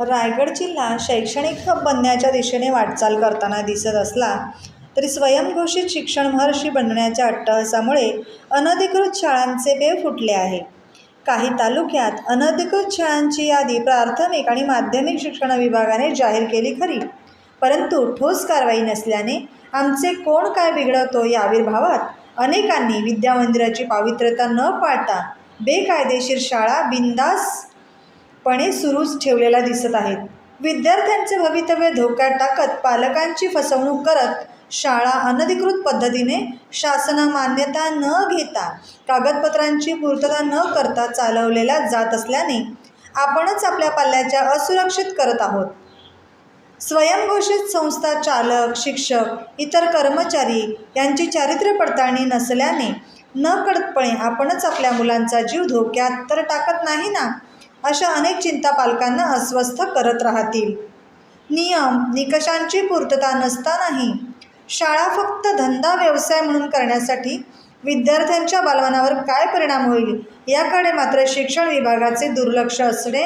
रायगड जिल्हा शैक्षणिक हब बनण्याच्या दिशेने वाटचाल करताना दिसत असला तरी स्वयंघोषित शिक्षण महर्षी बनण्याच्या अट्टहासामुळे अनधिकृत शाळांचे बेव फुटले आहे. काही तालुक्यात अनधिकृत शाळांची यादी प्राथमिक आणि माध्यमिक शिक्षण विभागाने जाहीर केली खरी. परंतु ठोस कारवाई नसल्याने आमचे कोण काय बिघडवतो या आविर्भावात अनेकांनी विद्यामंदिराची पावित्र्यता न पाळता बेकायदेशीर शाळा पणे सुरूच ठेवलेला दिसत आहेत विद्यार्थ्यांचे भवितव्य धोक्यात टाकत पालकांची फसवणूक करत शाळा अनधिकृत पद्धतीने शासना मान्यता न घेता कागदपत्रांची पूर्तता न करता चालवलेल्या जात असल्याने आपणच आपल्या पाल्याच्या असुरक्षित करत आहोत. स्वयंघोषित संस्था चालक शिक्षक इतर कर्मचारी यांची चारित्र्य पडताळणी नसल्याने न कडकपणे आपणच आपल्या मुलांचा जीव धोक्यात तर टाकत नाही ना? अशा अनेक चिंता पालकांना अस्वस्थ करत राहतील. नियम निकषांची पूर्तता नसतानाही शाळा फक्त धंदा व्यवसाय म्हणून करण्यासाठी विद्यार्थ्यांच्या बालमनावर काय परिणाम होईल याकडे मात्र शिक्षण विभागाचे दुर्लक्ष असणे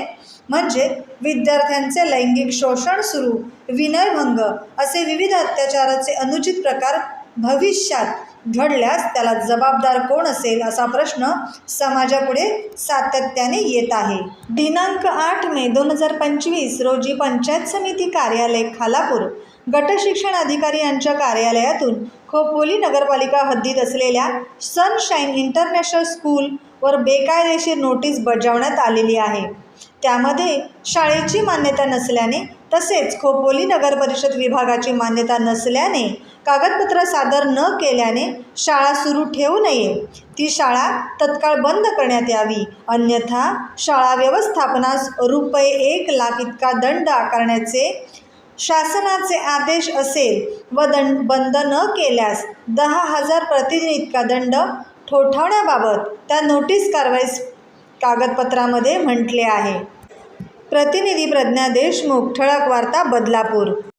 म्हणजे विद्यार्थ्यांचे लैंगिक शोषण सुरू विनयभंग असे विविध अत्याचाराचे अनुचित प्रकार भविष्यात घडल्यास त्याला जबाबदार कोण असेल असा प्रश्न समाजापुढे सातत्याने येत आहे. दिनांक आठ मे दोन हजार पंचवीस रोजी पंचायत समिती कार्यालय खालापूर. गट शिक्षण अधिकारी यांच्या कार्यालयातून खोपोली नगरपालिका हद्दीत असलेल्या सनशाईन इंटरनॅशनल स्कूलवर बेकायदेशीर नोटीस बजावण्यात आलेली आहे. त्यामध्ये शाळेची मान्यता नसल्याने तसेच खोपोली नगर परिषद विभागाची मान्यता नसल्याने कागदपत्र सादर न केल्याने शाळा सुरू ठेवू नये. ती शाळा तत्काळ बंद करण्यात यावी. अन्यथा शाळा व्यवस्थापनास रुपये एक लाख इतका दंड आकारण्याचे शासनाचे आदेश असेल व दंड बंद न केल्यास दहा हजार प्रतिदिन इतका दंड ठोठावण्याबाबत त्या नोटीस कारवाईस कागदपत्रामध्ये म्हटले आहे. प्रतिनिधी प्रज्ञा देशमुख ठळक वार्ता बदलापूर